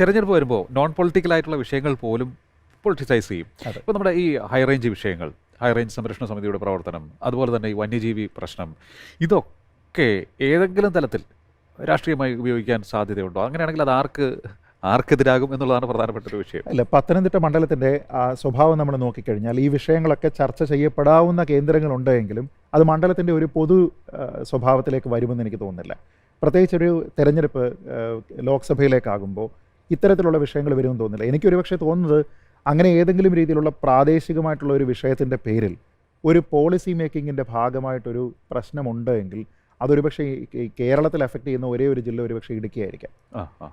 തെരഞ്ഞെടുപ്പ് വരുമ്പോൾ non political ആയിട്ടുള്ള വിഷയങ്ങൾ പോലും പൊളിറ്റിസൈസ് ചെയ്യും. ഇപ്പോൾ നമ്മുടെ ഈ ഹൈ റേഞ്ച് വിഷയങ്ങൾ ഹൈ റേഞ്ച് സംരക്ഷണ സമിതിയുടെ പ്രവർത്തനം അതുപോലെ തന്നെ ഈ വന്യജീവി പ്രശ്നം ഇതൊക്കെ ഏതെങ്കിലും തലത്തിൽ രാഷ്ട്രീയമായി ഉപയോഗിക്കാൻ സാധ്യതയുണ്ടോ? അങ്ങനെയാണെങ്കിൽ അത് ആർക്ക് ആർക്കെതിരാകും എന്നുള്ളതാണ് പ്രധാനപ്പെട്ട ഒരു വിഷയം. അല്ല പത്തനംതിട്ട മണ്ഡലത്തിന്റെ ആ സ്വഭാവം നമ്മൾ നോക്കിക്കഴിഞ്ഞാൽ ഈ വിഷയങ്ങളൊക്കെ ചർച്ച ചെയ്യപ്പെടാവുന്ന കേന്ദ്രങ്ങളുണ്ടെങ്കിലും അത് മണ്ഡലത്തിന്റെ ഒരു പൊതു സ്വഭാവത്തിലേക്ക് വരുമെന്ന് എനിക്ക് തോന്നുന്നില്ല. പ്രത്യേകിച്ചൊരു തെരഞ്ഞെടുപ്പ് ലോക്സഭയിലേക്കാകുമ്പോൾ ഇത്തരത്തിലുള്ള വിഷയങ്ങൾ വരുമെന്ന് തോന്നുന്നില്ല. എനിക്കൊരു പക്ഷേ തോന്നുന്നത് അങ്ങനെ ഏതെങ്കിലും രീതിയിലുള്ള പ്രാദേശികമായിട്ടുള്ള ഒരു വിഷയത്തിന്റെ പേരിൽ ഒരു പോളിസി മേക്കിങ്ങിന്റെ ഭാഗമായിട്ടൊരു പ്രശ്നമുണ്ട് എങ്കിൽ അതൊരു പക്ഷേ കേരളത്തിൽ എഫക്റ്റ് ചെയ്യുന്ന ഒരേ ഒരു ജില്ല ഒരു പക്ഷേ ഇടുക്കിയായിരിക്കാം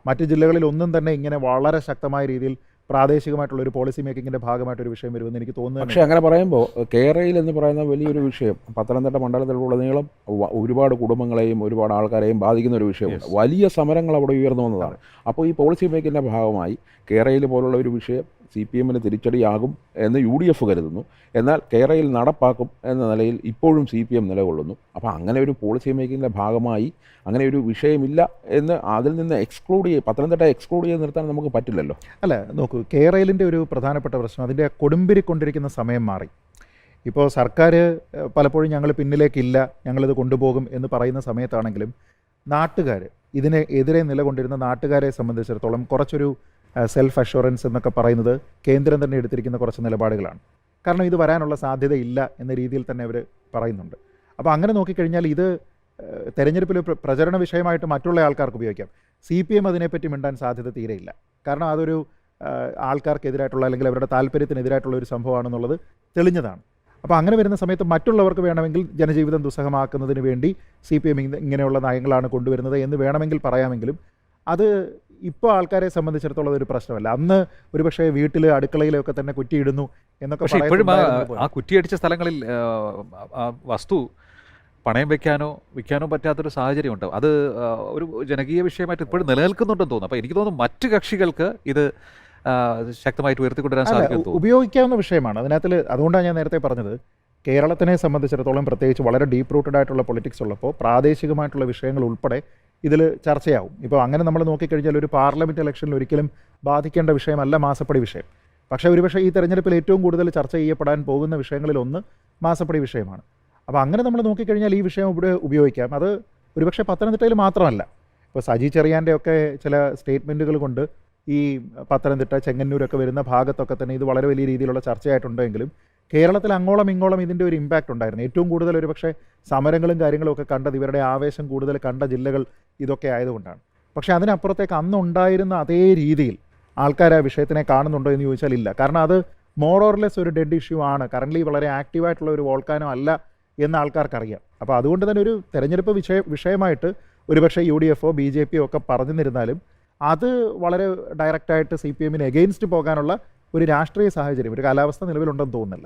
മറ്റ് ജില്ലകളിൽ ഒന്നും തന്നെ ഇങ്ങനെ വളരെ ശക്തമായ രീതിയിൽ പ്രാദേശികമായിട്ടുള്ള ഒരു പോളിസി മേക്കിങ്ങിന്റെ ഭാഗമായിട്ട് ഒരു വിഷയം വരുമെന്ന് എനിക്ക് തോന്നുന്നു പക്ഷേ അങ്ങനെ പറയുമ്പോൾ കേരളയിൽ എന്ന് പറയുന്ന വലിയൊരു വിഷയം പത്തനംതിട്ട മണ്ഡലത്തിലുടനീളം ഒരുപാട് കുടുംബങ്ങളെയും ഒരുപാട് ആൾക്കാരെയും ബാധിക്കുന്ന ഒരു വിഷയമുണ്ട് വലിയ സമരങ്ങൾ അവിടെ ഉയർന്നു വന്നതാണ്. അപ്പോൾ ഈ പോളിസി മേക്കിങ്ങിന്റെ ഭാഗമായി കേരളയിൽ പോലുള്ള ഒരു വിഷയം സി പി എമ്മിന് തിരിച്ചടിയാകും എന്ന് യു ഡി എഫ് കരുതുന്നു. എന്നാൽ കേരളയിൽ നടപ്പാക്കും എന്ന നിലയിൽ ഇപ്പോഴും സി പി എം നിലകൊള്ളുന്നു. അപ്പോൾ അങ്ങനെ ഒരു പോളിസി മേക്കിങ്ങിന്റെ ഭാഗമായി അങ്ങനെ ഒരു വിഷയമില്ല എന്ന് അതിൽ നിന്ന് എക്സ്ക്ലൂഡ് ചെയ്ത് പത്തനംതിട്ട എക്സ്ക്ലൂഡ് ചെയ്ത് നിർത്താൻ നമുക്ക് പറ്റില്ലല്ലോ. അല്ല നോക്കൂ കേരളിന്റെ ഒരു പ്രധാനപ്പെട്ട പ്രശ്നം അതിന്റെ കൊടുമ്പിരി കൊണ്ടിരിക്കുന്ന സമയം മാറി. ഇപ്പോൾ സർക്കാർ പലപ്പോഴും ഞങ്ങൾ പിന്നിലേക്കില്ല ഞങ്ങളിത് കൊണ്ടുപോകും എന്ന് പറയുന്ന സമയത്താണെങ്കിലും നാട്ടുകാർ ഇതിനെ എതിരെ നിലകൊണ്ടിരുന്ന നാട്ടുകാരെ സംബന്ധിച്ചിടത്തോളം കുറച്ചൊരു സെൽഫ് അഷുറൻസ് എന്നൊക്കെ പറയുന്നത് കേന്ദ്രം തന്നെ എടുത്തിരിക്കുന്ന കുറച്ച് നിലപാടുകളാണ്. കാരണം ഇത് വരാനുള്ള സാധ്യതയില്ല എന്ന രീതിയിൽ തന്നെ അവർ പറയുന്നുണ്ട്. അപ്പോൾ അങ്ങനെ നോക്കിക്കഴിഞ്ഞാൽ ഇത് തെരഞ്ഞെടുപ്പിൽ പ്ര- പ്രചരണ വിഷയമായിട്ട് മറ്റുള്ള ആൾക്കാർക്ക് ഉപയോഗിക്കാം. സി പി എം അതിനെപ്പറ്റി മിണ്ടാൻ സാധ്യത തീരെയില്ല. കാരണം അതൊരു ആൾക്കാർക്കെതിരായിട്ടുള്ള അല്ലെങ്കിൽ അവരുടെ താല്പര്യത്തിനെതിരായിട്ടുള്ള ഒരു സംഭവമാണെന്നുള്ളത് തെളിഞ്ഞതാണ്. അപ്പോൾ അങ്ങനെ വരുന്ന സമയത്ത് മറ്റുള്ളവർക്ക് വേണമെങ്കിൽ ജനജീവിതം ദുസ്സഹമാക്കുന്നതിന് വേണ്ടി സി പി എം ഇങ്ങനെയുള്ള നയങ്ങളാണ് കൊണ്ടുവരുന്നത് എന്ന് വേണമെങ്കിൽ പറയാമെങ്കിലും അത് ഇപ്പോൾ ആൾക്കാരെ സംബന്ധിച്ചിടത്തോളം ഒരു പ്രശ്നമല്ല. അന്ന് ഒരുപക്ഷെ വീട്ടിൽ അടുക്കളയിലൊക്കെ തന്നെ കുറ്റിയിടുന്നു എന്നൊക്കെ പക്ഷേ ഇപ്പോഴും ആ കുറ്റിയടിച്ച സ്ഥലങ്ങളിൽ വസ്തു പണയം വെക്കാനോ വിൽക്കാനോ പറ്റാത്തൊരു സാഹചര്യമുണ്ട്. അത് ഒരു ജനകീയ വിഷയമായിട്ട് ഇപ്പോഴും നിലനിൽക്കുന്നുണ്ടെന്ന് തോന്നുന്നു. അപ്പോൾ എനിക്ക് തോന്നുന്നു മറ്റ് കക്ഷികൾക്ക് ഇത് ശക്തമായിട്ട് ഉയർത്തിക്കൊണ്ടുവരാൻ സാധിക്കും ഉപയോഗിക്കാവുന്ന വിഷയമാണ്. അതിനകത്തിൽ അതുകൊണ്ടാണ് ഞാൻ നേരത്തെ പറഞ്ഞത്. കേരളത്തിനെ സംബന്ധിച്ചിടത്തോളം പ്രത്യേകിച്ച് വളരെ ഡീപ്പ് റൂട്ടഡ് ആയിട്ടുള്ള പൊളിറ്റിക്സ് ഉള്ളപ്പോൾ പ്രാദേശികമായിട്ടുള്ള വിഷയങ്ങൾ ഉൾപ്പെടെ ഇതിൽ ചർച്ചയാവും. ഇപ്പോൾ അങ്ങനെ നമ്മൾ നോക്കിക്കഴിഞ്ഞാൽ ഒരു പാർലമെന്റ് ഇലക്ഷനിൽ ഒരിക്കലും ബാധിക്കേണ്ട വിഷയമല്ല മാസപ്പടി വിഷയം. പക്ഷേ ഒരുപക്ഷെ ഈ തെരഞ്ഞെടുപ്പിൽ ഏറ്റവും കൂടുതൽ ചർച്ച ചെയ്യപ്പെടാൻ പോകുന്ന വിഷയങ്ങളിൽ ഒന്ന് മാസപ്പടി വിഷയമാണ്. അപ്പോൾ അങ്ങനെ നമ്മൾ നോക്കിക്കഴിഞ്ഞാൽ ഈ വിഷയം ഇവിടെ ഉപയോഗിക്കാം. അത് ഒരുപക്ഷെ പത്തനംതിട്ടയിൽ മാത്രമല്ല. ഇപ്പോൾ സജി ചെറിയാന്റെ ഒക്കെ ചില സ്റ്റേറ്റ്മെന്റുകൾ കൊണ്ട് ഈ പത്തനംതിട്ട ചെങ്ങന്നൂരൊക്കെ വരുന്ന ഭാഗത്തൊക്കെ തന്നെ ഇത് വളരെ വലിയ രീതിയിലുള്ള ചർച്ചയായിട്ടുണ്ടെങ്കിലും കേരളത്തിൽ അങ്ങോളം ഇങ്ങോളം ഇതിന്റെ ഒരു ഇമ്പാക്റ്റ് ഉണ്ടായിരുന്നു. ഏറ്റവും കൂടുതൽ ഒരുപക്ഷേ സമരങ്ങളും കാര്യങ്ങളും ഒക്കെ കണ്ടത് ഇവരുടെ ആവേശം കൂടുതൽ കണ്ട ജില്ലകൾ ഇതൊക്കെ ആയതുകൊണ്ടാണ്. പക്ഷേ അതിനപ്പുറത്തേക്ക് അന്നുണ്ടായിരുന്ന അതേ രീതിയിൽ ആൾക്കാർ ആ വിഷയത്തിനെ കാണുന്നുണ്ടോ എന്ന് ചോദിച്ചാൽ ഇല്ല. കാരണം അത് മോർ ഓർലെസ് ഒരു ഡെഡ് ഇഷ്യൂ ആണ്. കറന്റ്ലി വളരെ ആക്റ്റീവായിട്ടുള്ള ഒരു വോൾക്കാനോ അല്ല എന്ന് ആൾക്കാർക്കറിയാം. അപ്പോൾ അതുകൊണ്ട് തന്നെ ഒരു തെരഞ്ഞെടുപ്പ് വിഷയ വിഷയമായിട്ട് ഒരുപക്ഷെ യു ഡി എഫോ ബി ജെ പിയോ ഒക്കെ പറഞ്ഞിരുന്നാലും അത് വളരെ ഡയറക്റ്റായിട്ട് സി പി എമ്മിന് എഗെയിൻസ്റ്റ് പോകാനുള്ള ഒരു രാഷ്ട്രീയ സാഹചര്യം ഒരു കാലാവസ്ഥ നിലവിലുണ്ടെന്ന് തോന്നുന്നില്ല.